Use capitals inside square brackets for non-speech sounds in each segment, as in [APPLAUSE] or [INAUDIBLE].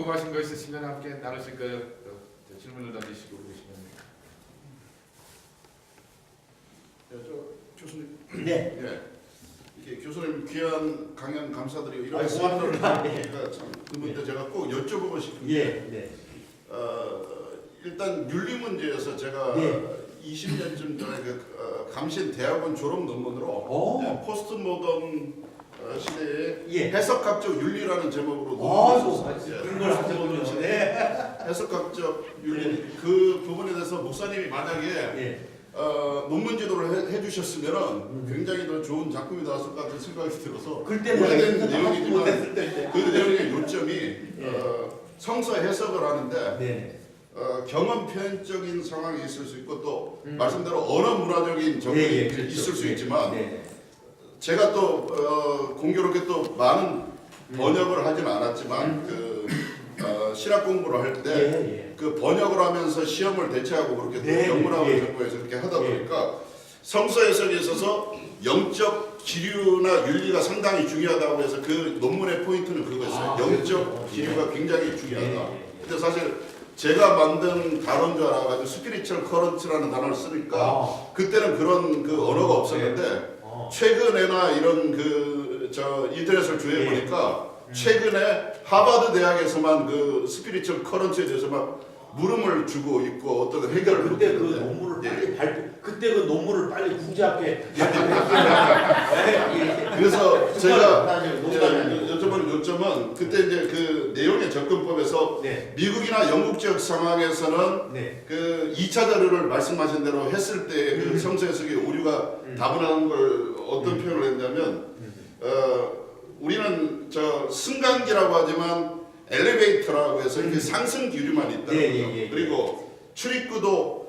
궁금하신 거 있으시면 함께 나누실 거예요. 또 질문을 던지시고 그러시면. 예, 저 교수님, 네. 예. 이게 교수님 귀한 강연 감사드리고 이런 아이, 고맙습니다. 예. 제가 참 그분한테 제가 꼭 여쭤보고 싶은 게 예, 네. 어, 일단 윤리 문제에서 제가 예. 20년쯤 전에 그 어, 감신 대학원 졸업 논문으로 오. 예, 포스트 모던 어, 시대의 예. 해석학적 윤리라는 제목으로 아, 논문을 또 썼어요. 예. 그런 걸 하셨군요. 네. 해석학적 윤리 그 부분에 대해서 목사님이 만약에 예. 어, 논문 지도를 해, 해주셨으면은 음. 굉장히 더 좋은 작품이 나왔을 것 같은 생각이 들어서 그때는 오래된 내용이지만 [LAUGHS] 못했을 때인데. 그 내용의 요점이 예. 어, 성서 해석을 하는데 네. 어, 경험 표현적인 상황이 있을 수 있고 또 음. 말씀대로 언어 문화적인 적용이 예, 예, 그렇죠. 있을 수 예. 있지만 네. 제가 또 어, 공교롭게 또 많은 음. 번역을 하진 않았지만 그 어, 신학 공부를 할때 예, 예. 그 번역을 하면서 시험을 대체하고 그렇게 네, 또 영문학을 예. 전공해서 그렇게 하다 예. 보니까 성서 해석에 있어서 영적 기류나 윤리가 상당히 중요하다고 해서 그 논문의 포인트는 그거였어요. 아, 영적 그렇군요. 기류가 굉장히 예, 중요하다. 예, 예. 근데 사실 제가 만든 단어인 줄 알아가지고 스피리추얼 커런트라는 단어를 쓰니까 아. 그때는 그런 그 언어가 없었는데 어. 최근에나 이런 그 저 인터넷을 주해 예. 보니까 최근에 하버드 대학에서만 그 스피리추얼 커런트에 대해서 막 물음을 주고 있고 어떤 해결을 그때 그 못했는데. 논문을 예. 빨리 발표. 그때 그 논문을 빨리 부지 앞에. 예, 그래서 제가 농담이 아니에 요점은 그때 이제 그 내용의 접근법에서 네. 미국이나 영국 지역 상황에서는 네. 그 2차 자료를 말씀하신 대로 했을 때그 음. 성서 해석의 오류가 음. 다분한 걸 어떤 음. 표현을 했냐면 음. 어, 우리는 저 승강기라고 하지만 엘리베이터라고 해서 이렇게 음. 상승 기류만 있다는 예. 예, 예, 예. 그리고 출입구도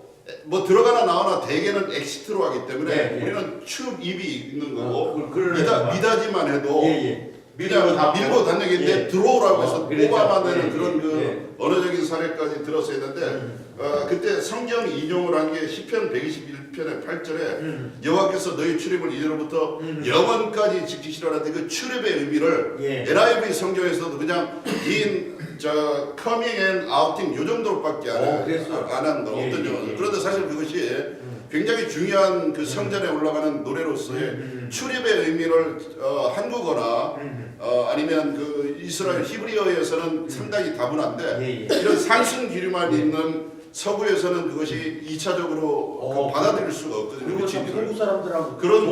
뭐 들어가나 나오나 대개는 엑시트로 하기 때문에 예, 예. 우리는 출입이 있는 거고 그러네, 미다. 미다지만 해도 예, 예. 그냥 다 밀고 닫는데 예. 들어오라고 해서 어, 그랬죠. 뽑아만 되는 예, 그런 예, 그 예. 언어적인 사례까지 들어서 했는데 음. 어, 그때 성경 인용을 한 게 시편 121편의 8절에 음. 여호와께서 너희 출입을 이제로부터 음. 영원까지 지키시라는데 그 출입의 의미를 예. NIV 성경에서도 그냥 in 저 coming and outing 요 정도로밖에 안, 어, 해- 그랬어요. 안 한다. 예, 어떤 예. 예. 그런데 사실 그것이 음. 굉장히 중요한 그 성전에 올라가는 노래로서의 음. 출입의 의미를 어, 한국어나 음. 어, 아니면 그 이스라엘 히브리어에서는 상당히 다분한데 예, 예. 이런 상승 기류만 있는 서구에서는 그것이 2차적으로 어, 받아들일 수가 없거든요. 진리를. 한국 사람들하고 그런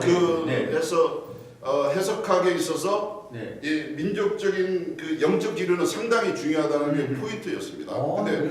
그. 네. 해서 어, 해석학에 있어서 네. 이 민족적인 그 영적 기류는 상당히 중요하다는 게 음. 포인트였습니다. 어, 근데.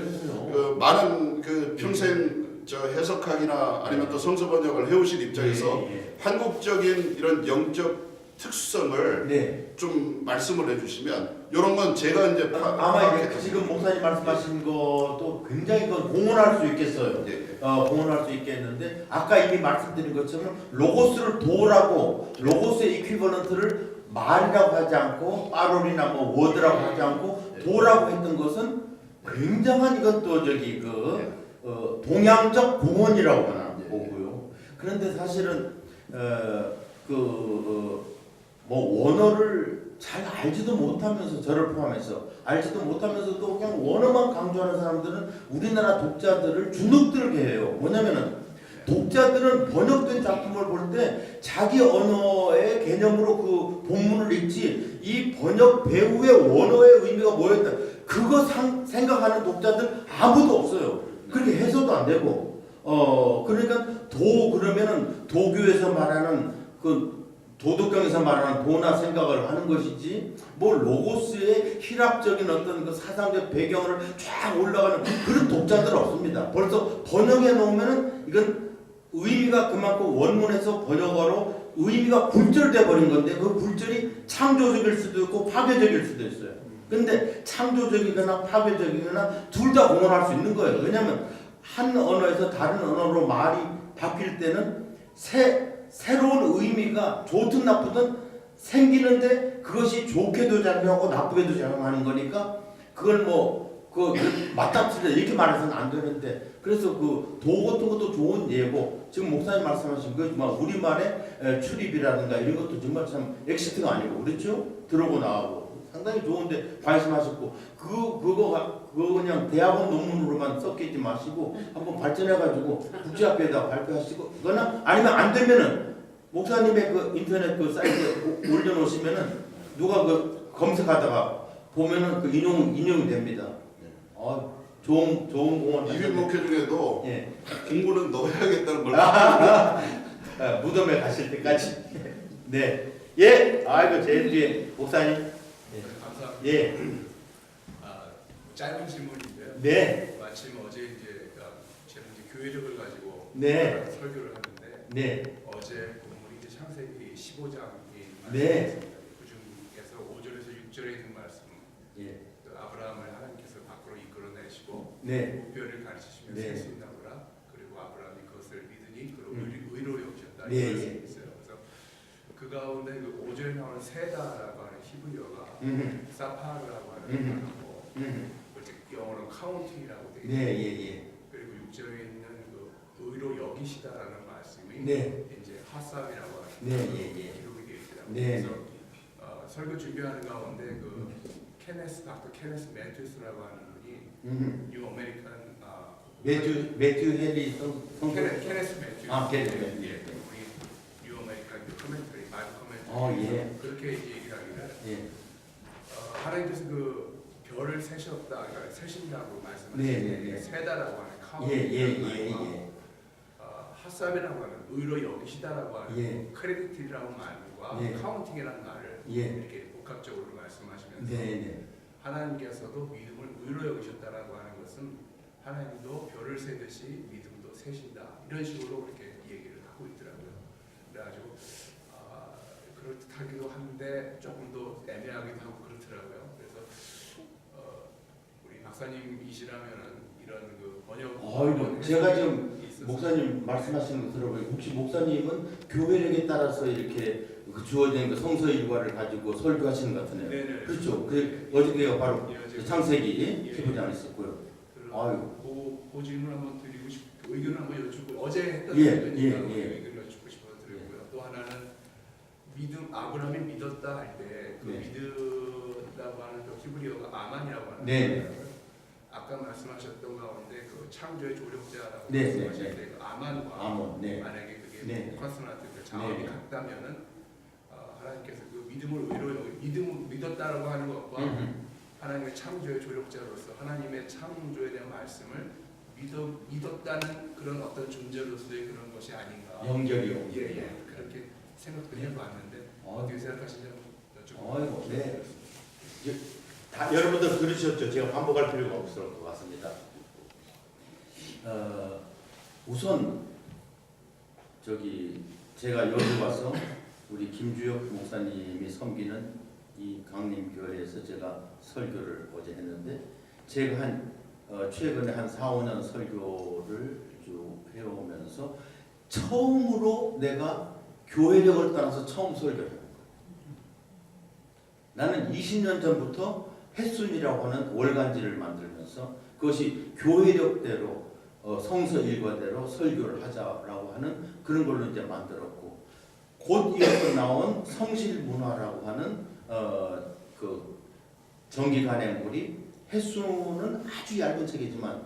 그 많은 그 평생 저 해석학이나 아니면 또 성서 번역을 해오신 입장에서 예, 한국적인 이런 영적 특수성을 예. 네. 좀 말씀을 해주시면 이런 건 제가 이제 파, 아마 이제 파악했던 지금 목사님 말씀하신 것도 굉장히 그건 공헌할 수 있겠어요. 예, 예. 어, 공헌할 수 있겠는데 아까 이미 말씀드린 것처럼 로고스를 도라고 로고스의 이퀴버런트를 말이라고 하지 않고 빠롤이나 뭐 워드라고 하지 않고 도라고 했던 것은 굉장한 또 저기 그 어, 동양적 공헌이라고 하나 예. 보고요. 그런데 사실은 어, 그, 어뭐 원어를 잘 알지도 못하면서 저를 포함해서 알지도 못하면서도 그냥 원어만 강조하는 사람들은 우리나라 독자들을 주눅들게 해요. 뭐냐면은 독자들은 번역된 작품을 볼 때 자기 언어의 개념으로 그 본문을 읽지 이 번역 배우의 원어의 의미가 뭐였다 그거 상, 생각하는 독자들 아무도 없어요. 그렇게 해서도 안 되고 어 그러니까 도 그러면은 도교에서 말하는 그 도덕경에서 말하는 도나 생각을 하는 것이지 뭐 로고스의 희락적인 어떤 그 사상적 배경을 쫙 올라가는 그런 독자들 없습니다. 벌써 번역해 놓으면은 이건 의미가 그만큼 원문에서 번역어로 의미가 굴절돼 버린 건데 그 굴절이 창조적일 수도 있고 파괴적일 수도 있어요. 근데 창조적이거나 파괴적이거나 둘 다 공헌할 수 있는 거예요. 왜냐하면 한 언어에서 다른 언어로 말이 바뀔 때는 새 새로운 의미가 좋든 나쁘든 생기는데 그것이 좋게도 작용하고 나쁘게도 작용하는 거니까 그걸 뭐그 맞닥뜨려 이렇게 말해서는 안 되는데 그래서 그도 같은 것도 좋은 예고. 지금 목사님 말씀하신 거 정말 우리말의 에, 출입이라든가 이런 것도 정말 참 엑시트가 아니고 그렇죠? 들어오고 나오고 상당히 좋은데 관심하셨고 그 그거 그거 그냥 대학원 논문으로만 섞이지 마시고 한번 발전해가지고 국제학회에다 발표하시고 그거나 아니면 안 되면은 목사님의 그 인터넷 그 사이트에 오- 올려놓으시면은 누가 그 검색하다가 보면은 그 인용 인용이 됩니다. 아 좋은 좋은 공원 이민 목회 중에도 예. 공부는 넣어야겠다는 걸 아, 무덤에 가실 때까지. 네 예? 아이고 제일 뒤에 목사님. 예 아, 짧은 질문인데요. 네. 마침 어제 이제 아, 제가 이제 교회력을 가지고 네. 설교를 하는데 네. 어제 본문이 이제 창세기 15장이 네. 그 중에서 5절에서 6절에 있는 말씀 예. 그 아브라함을 하나님께서 밖으로 이끌어내시고 네. 목표를 가르치시면서 네. 보라 그리고 아브라함이 그것을 믿으니 그로 음. 의로 여기셨다 네, 가운데 그 5절에 나오는 세다라고 하는 히브리어가 음. 사파르라고 하는 음. 단어고 음. 그 영어로 카운팅이라고 되어 네, 있고 예, 예. 그리고 6절에 있는 그 의로 여기시다라는 말씀이 네. 이제 하삼이라고 하는 네, 예, 예. 기록이 되어 있더라고요. 네, 그래서 어, 설교 준비하는 가운데 그 케네스 닥터 케네스 매튜스라고 하는 분이 음. 뉴 아메리칸 아, 매튜 매튜 헬리 성 성. 케네, 케네스 매튜스 아, 케네스 예, 매튜스. 예, 우리 뉴 아메리칸 그 커멘터리 바이블 커멘터리 어, 예. 그렇게 얘기를 하기를 예. 어, 하나님께서 그 별을 세셨다, 그러니까 세신다고 말씀하시는데 네, 네, 네. 세다라고 하는 카운 예, 예, 예, 예. 어, 핫삼이라고 하는 의로 여기시다라고 하는 예. 크레디트라는 말과 예. 카운팅이라는 말을 예. 이렇게 복합적으로 말씀하시면서 네, 네. 하나님께서도 믿음을 의로 여기셨다라고 하는 것은 하나님도 별을 세듯이 믿음도 세신다 이런 식으로 이렇게 얘기를 하고 있더라고요. 그래가지고 아, 그렇다기도 한데 조금 더 애매하기도 하고 그렇더라고요. 그래서 어, 우리 박사님이시라면은 이런 그 번역 아이고, 제가 지금 목사님 말씀하시는 거 들어보니 혹시 목사님은 교회력에 따라서 이렇게 그 주어진 그 성서 일과를 가지고 설교하시는 것 같으네요. 네네 그렇죠. 그 어저께가 바로 예, 어제 창세기 예. 15장 있었고요. 그런 아이고. 그, 그 질문 한번 드리고 싶, 의견을 한번 여쭙고 어제 했던 예, 예, 예. 의견을 여쭙고 싶어서 드리고요. 또 하나는 믿음 아브라함이 믿었다 할 때그 네. 믿었다고 하는 그 히브리어가 아만이라고 하는 네. 거예요. 아까 말씀하셨던 가운데 그 창조의 조력자라고 네, 말씀하실 네, 때그 아만과 아몬. 네. 만약에 그게 네. 콘서넌트 그 자음이 네. 같다면은 어, 하나님께서 그 믿음을 의로 여기- 믿음을 믿었다라고 하는 것과 음. 하나님의 창조의 조력자로서 하나님의 창조에 대한 말씀을 믿어, 믿었다는 그런 어떤 존재로서의 그런 것이 아닌가. 연결이요. 예, 예. 그렇게 생각도 해봤는데 어, 어떻게 여쭤보고 아이고, 네. 다 여러분들 들으셨죠? 제가 반복할 필요가 없을 것 같습니다. 어, 우선 저기 제가 여기 와서 우리 김주혁 목사님이 섬기는 이 강림 교회에서 제가 설교를 어제 했는데 제가 한 어, 최근에 한 4, 5년 설교를 쭉 해오면서 처음으로 내가 교회력을 따라서 처음 설교를. 나는 20년 전부터 햇순이라고 하는 월간지를 만들면서 그것이 교회력대로 어, 성서 일과대로 설교를 하자라고 하는 그런 걸로 이제 만들었고 곧 이어서 나온 성실 문화라고 하는 어, 그 정기 간행물이 햇순은 아주 얇은 책이지만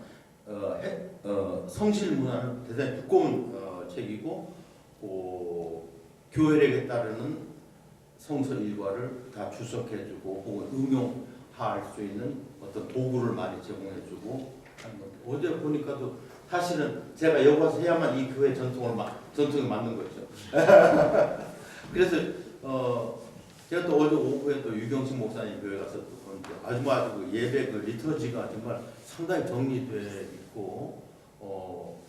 어, 해- 어, 성실 문화는 대단히 두꺼운 어, 책이고 어, 교회력에 따르는 성서 일과를 다 주석해주고 혹은 응용할 수 있는 어떤 도구를 많이 제공해주고 어제 보니까도 사실은 제가 여기 와서 해야만 이 교회 전통을 막 전통에 맞는 거죠. [LAUGHS] 그래서 어 제가 또 어제 오후에 또 유경식 목사님 교회 가서 또 보는데 아주 아주 그 예배 그 리터지가 정말 상당히 정리돼 있고 어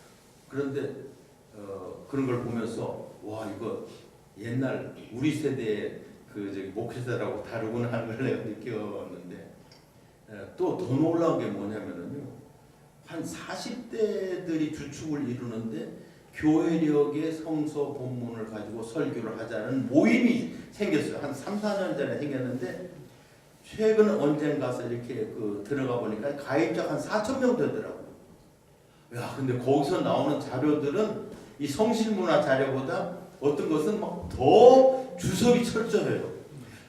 그런데 어 그런 걸 보면서 와 이거 옛날 우리 세대의 그 목회자라고 다르구나 하는 걸 내가 느꼈는데 또 더 놀라운 게 뭐냐면은요 한 40대들이 주축을 이루는데 교회력의 성서 본문을 가지고 설교를 하자는 모임이 생겼어요. 한 3, 4년 전에 생겼는데 최근 언젠 가서 이렇게 그 들어가 보니까 가입자가 한 4천 명 되더라고요. 야 근데 거기서 나오는 자료들은 이 성실문화 자료보다 어떤 것은 막 더 주석이 철저해요.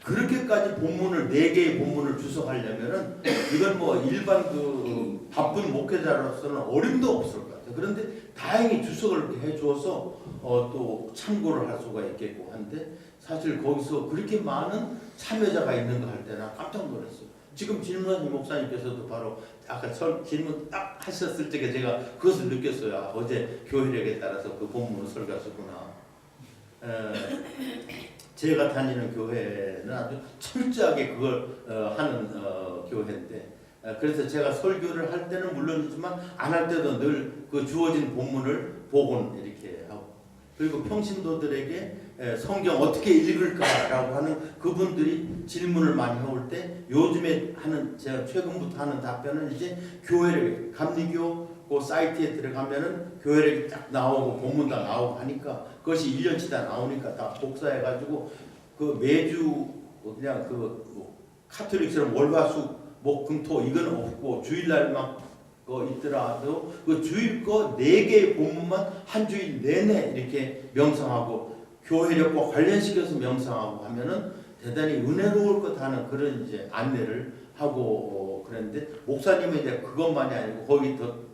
그렇게까지 본문을 네 개의 본문을 주석하려면은 이건 뭐 일반 그 바쁜 목회자로서는 어림도 없을 것 같아요. 그런데 다행히 주석을 이렇게 해주어서 어, 또 참고를 할 수가 있겠고 한데 사실 거기서 그렇게 많은 참여자가 있는 거할 때는 깜짝 놀랐어요. 지금 질문한 이 목사님께서도 바로 아까 설, 질문 딱 하셨을 적에 제가 그것을 느꼈어요. 아, 어제 교회력에 따라서 그 본문을 설교하셨구나. 에, 제가 다니는 교회는 아주 철저하게 그걸 어, 하는 어, 교회인데 어, 그래서 제가 설교를 할 때는 물론이지만 안 할 때도 늘 그 주어진 본문을 복원 이렇게 하고 그리고 평신도들에게 에, 성경 어떻게 읽을까라고 하는 그분들이 질문을 많이 해올 때 요즘에 하는 제가 최근부터 하는 답변은 이제 교회를 감리교 그 사이트에 들어가면은 교회력이 딱 나오고 본문 다 나오고 하니까 그것이 1년치 다 나오니까 다 복사해 가지고 그 매주 그냥 그뭐 카톨릭처럼 월화수 목금토 이거는 없고 주일날만 거 있더라도 그 주일 거 네 개의 본문만 한 주일 내내 이렇게 명상하고 교회력과 관련시켜서 명상하고 하면은 대단히 은혜로울 것 하는 그런 이제 안내를 하고 어, 그랬는데 목사님은 이제 그것만이 아니고 거기 더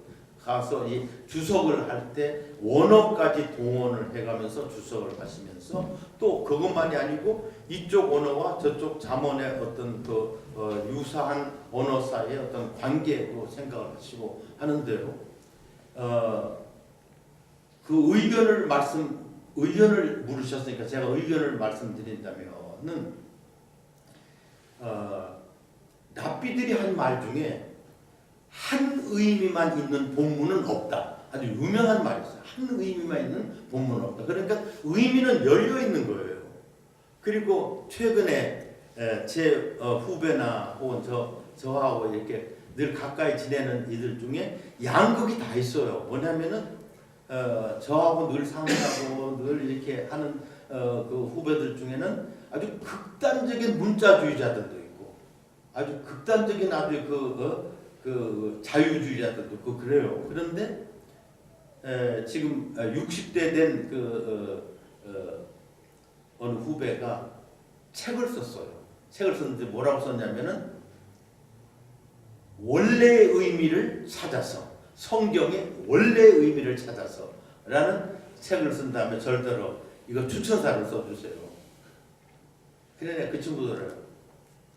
가서 이 주석을 할 때 원어까지 동원을 해가면서 주석을 하시면서 또 그것만이 아니고 이쪽 언어와 저쪽 잠언의 어떤 그 어, 유사한 언어 사이의 어떤 관계도 생각을 하시고 하는데요. 어, 그 의견을 말씀 의견을 물으셨으니까 제가 의견을 말씀드린다면은 어, 랍비들이 한 말 중에 한 의미만 있는 본문은 없다. 아주 유명한 말이었어요. 한 의미만 있는 본문은 없다. 그러니까 의미는 열려 있는 거예요. 그리고 최근에 에, 제 어, 후배나 혹은 저 저하고 이렇게 늘 가까이 지내는 이들 중에 양극이 다 있어요. 뭐냐면은 어, 저하고 늘 상의하고 [LAUGHS] 늘 이렇게 하는 어, 그 후배들 중에는 아주 극단적인 문자주의자들도 있고 아주 극단적인 아주 그, 어, 그 자유주의자들도 있고 그래요. 그런데 에, 지금 60대 된그 어, 어, 어느 후배가 책을 썼어요. 책을 썼는데 뭐라고 썼냐면은 원래의 의미를 찾아서 성경의 원래의 의미를 찾아서 라는 책을 쓴 다음에 절대로 이거 추천사를 써주세요. 그래 그 친구들은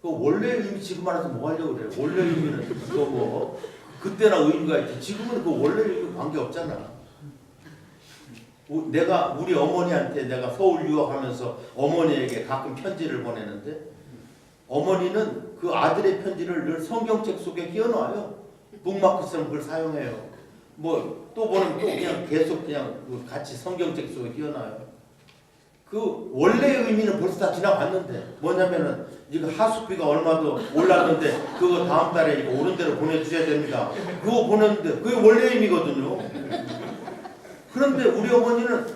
그 원래 의미 지금 알아서 뭐 하려고 그래요? 원래 의미는 그거 뭐 그때나 의미가 있지 지금은 그 원래 의미 관계 없잖아. 우- 내가 우리 어머니한테 내가 서울 유학하면서 어머니에게 가끔 편지를 보내는데 어머니는 그 아들의 편지를 늘 성경책 속에 끼워놔요. 북마크처럼 그걸 사용해요. 뭐 또 보면 또 그냥 계속 그냥 그 같이 성경책 속에 끼워놔요. 그 원래의 의미는 벌써 다 지나갔는데 뭐냐면은 이거 하숙비가 얼마도 올랐는데 그거 다음 달에 이거 오른 대로 보내주셔야 됩니다. 그거 보냈는데 그게 원래 의미거든요. 그런데 우리 어머니는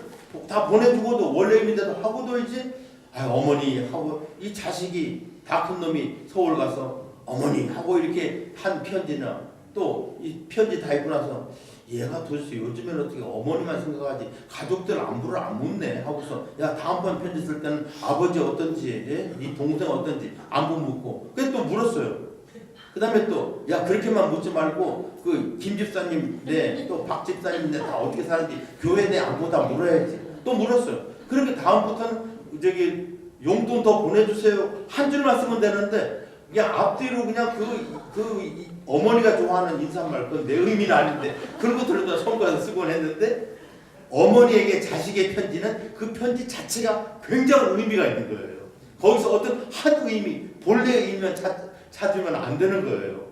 다 보내주고도 원래 의미대로 하고도 이제 아 어머니 하고 이 자식이 다 큰 놈이 서울 가서 어머니 하고 이렇게 한 편지나 또 이 편지 다 읽고 나서 얘가 도대체 요즘엔 어떻게 어머니만 생각하지? 가족들 안부를 안 묻네? 하고서 야 다음번 편지 쓸 때는 아버지 어떤지 예? 네 동생 어떤지 안부 묻고. 그래 또 물었어요. 그 다음에 또 야 그렇게만 묻지 말고 그 김 집사님 네또박 집사님 네다 어떻게 사는지? 교회 내 안부 다 물어야지. 또 물었어요. 그러니까 다음부터는 저기 용돈 더 보내주세요. 한 줄만 쓰면 되는데 그냥 앞뒤로 그냥 그, 그 이- 어머니가 좋아하는 인사말 그건 내 의미는 아닌데 그런 것들을 다 성과서 쓰곤 했는데 어머니에게 자식의 편지는 그 편지 자체가 굉장한 의미가 있는 거예요. 거기서 어떤 한 의미, 본래의 의미만 찾, 찾으면 안 되는 거예요.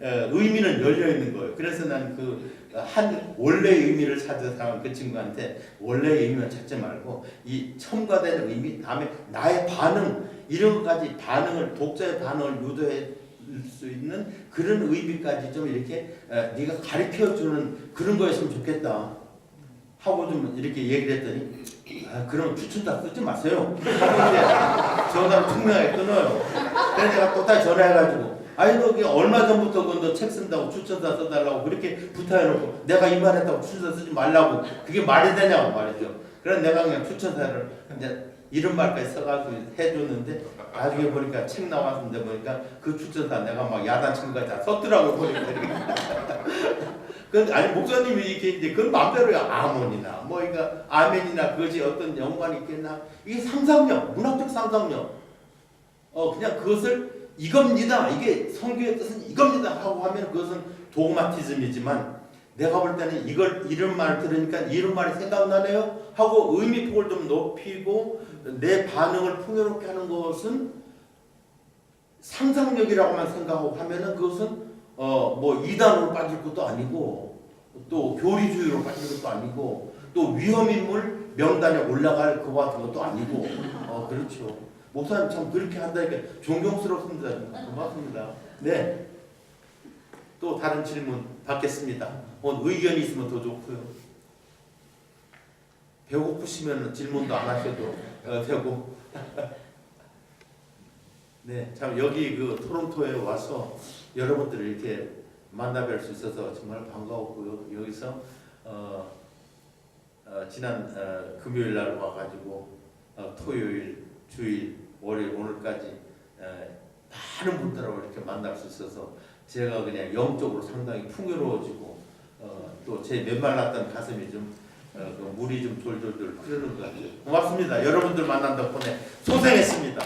에, 의미는 열려 있는 거예요. 그래서 난그한 원래의 의미를 찾아서 그 친구한테 원래의 의미만 찾지 말고 이 첨가된 의미, 다음에 나의 반응 이런 것까지 반응을 독자의 반응을 유도해 수 있는 그런 의미까지 좀 이렇게 에, 네가 가르쳐 주는 그런 거였으면 좋겠다. 하고 좀 이렇게 얘기를 했더니 아, 그럼 추천사 쓰지 마세요. 전화를 투명하게 끊어요. 그래서 내가 또 다시 전화해가지고 아니 너 얼마 전부터 그너 책 쓴다고 추천사 써달라고 그렇게 부탁해놓고 내가 이 말했다고 추천사 쓰지 말라고 그게 말이 되냐고 말이죠. 그래서 내가 그냥 추천사를 이제 이런 말까지 써가지고 해줬는데 나중에 보니까 책 나왔는데 보니까 그 출처다 내가 막 야단 친구가 다 썼더라고 보니까. [LAUGHS] 그 아니 목사님이 이렇게 이제 그건 마음대로야 아몬이나 뭐 그러니까 아멘이나 그것이 어떤 연관이 있겠나? 이게 상상력 문학적 상상력. 어 그냥 그것을 이겁니다. 이게 성경의 뜻은 이겁니다 하고 하면 그것은 도그마티즘이지만 내가 볼 때는 이걸 이런 말 들으니까 이런 말이 생각나네요 하고 의미폭을 좀 높이고 내 반응을 풍요롭게 하는 것은 상상력이라고만 생각하고 하면은 그것은 어 뭐 이단으로 빠질 것도 아니고 또 교리주의로 빠질 것도 아니고 또 위험인물 명단에 올라갈 것 같은 것도 아니고. 어 그렇죠. 목사님 참 그렇게 한다니까 존경스럽습니다. 고맙습니다. 네 또 다른 질문 받겠습니다 오늘 의견이 있으면 더 좋고요 배고프시면 질문도 안 하셔도 어, 되고 [LAUGHS] 네, 참 여기 그 토론토에 와서 여러분들을 이렇게 만나 뵐 수 있어서 정말 반가웠고요. 여기서 어, 어, 지난 어, 금요일 날 와가지고 어, 토요일, 주일, 월요일 오늘까지 어, 많은 분들하고 이렇게 만날 수 있어서 제가 그냥 영적으로 상당히 풍요로워지고 어, 또제 메말랐던 가슴이 좀 어, 그 물이 좀 졸졸졸 흐르는 것 같아요. 고맙습니다. 여러분들 만난 덕분에 소생했습니다.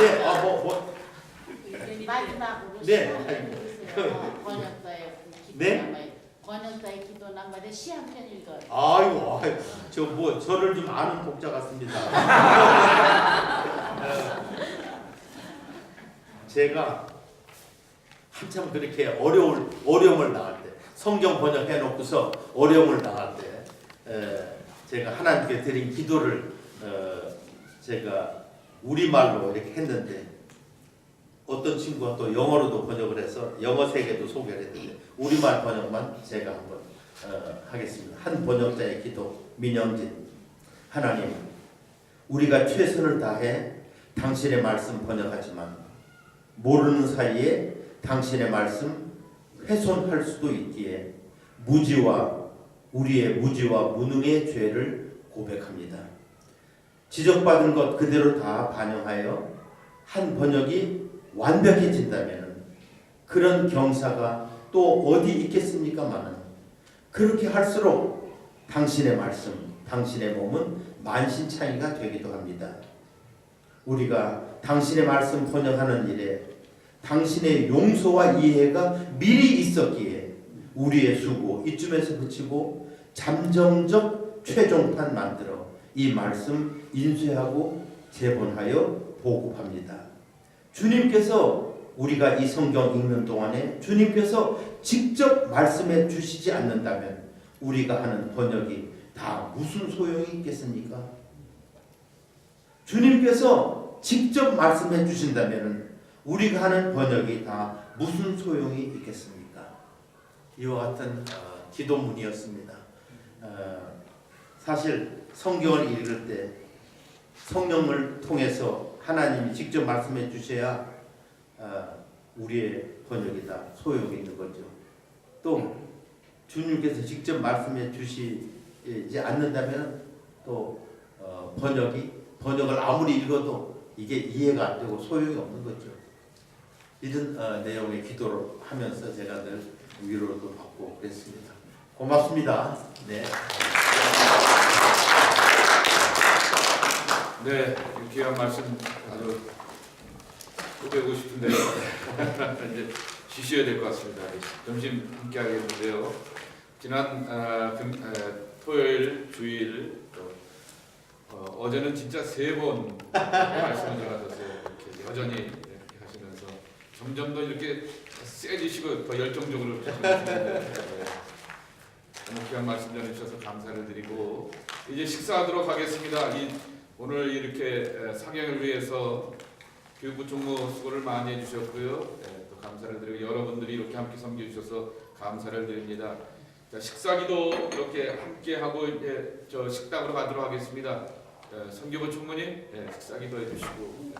네, 아, 뭐, 뭐, 마지막으로 네. 번역자의 기도 네? 기도 남아요. 시한 편 읽어요. 아이고, 아이고, 저 뭐, 저를 좀 아는 독자 같습니다. [LAUGHS] 제가 한참 그렇게 어려울, 어려움을 당할 때, 성경 번역해 놓고서 어려움을 당할 때, 에, 제가 하나님께 드린 기도를, 어, 제가 우리말로 이렇게 했는데, 어떤 친구가 또 영어로도 번역을 해서 영어 세계도 소개를 했는데, 우리말 번역만 제가 한번 어, 하겠습니다. 한 번역자의 기도 민영진 하나님 우리가 최선을 다해 당신의 말씀 번역하지만 모르는 사이에 당신의 말씀 훼손할 수도 있기에 무지와 우리의 무지와 무능의 죄를 고백합니다. 지적받은 것 그대로 다 반영하여 한 번역이 완벽해진다면 그런 경사가 또 어디 있겠습니까마는 그렇게 할수록 당신의 말씀, 당신의 몸은 만신창이가 되기도 합니다. 우리가 당신의 말씀 번역하는 일에 당신의 용서와 이해가 미리 있었기에 우리의 수고 이쯤에서 그치고 잠정적 최종판 만들어 이 말씀 인쇄하고 재본하여 보급합니다. 주님께서 우리가 이 성경 읽는 동안에 주님께서 직접 말씀해 주시지 않는다면 우리가 하는 번역이 다 무슨 소용이 있겠습니까? 주님께서 직접 말씀해 주신다면 우리가 하는 번역이 다 무슨 소용이 있겠습니까? 이와 같은 어, 기도문이었습니다. 어, 사실 성경을 읽을 때 성령을 통해서 하나님이 직접 말씀해 주셔야 어, 우리의 번역이 다 소용이 있는 거죠. 또 주님께서 직접 말씀해 주시지 않는다면 또 어, 번역이 번역을 아무리 읽어도 이게 이해가 안 되고 소용이 없는 거죠. 이런 어, 내용의 기도를 하면서 제가 늘 위로도 받고 그랬습니다. 고맙습니다. 네. 네, 귀한 말씀 아주 또 싶은데 [LAUGHS] 이제 쉬셔야 될 것 같습니다. 점심 함께 하겠는데요. 지난 아, 금, 아, 토요일, 주일 또 어, 제는 진짜 세 번 [LAUGHS] 말씀을 전하셔서 여전히 점점 더 이렇게 세지시고 더 열정적으로 하시는데 [LAUGHS] 너무 귀한 말씀 전해주셔서 감사를 드리고 이제 식사하도록 하겠습니다. 이 오늘 이렇게 에, 상영을 위해서 교육부 총무 수고를 많이 해주셨고요. 예, 또 감사를 드리고 여러분들이 이렇게 함께 섬겨주셔서 감사를 드립니다. 자, 식사기도 이렇게 함께 하고 이제 저 식당으로 가도록 하겠습니다. 예, 성교부 총무님 예, 식사기도 해주시고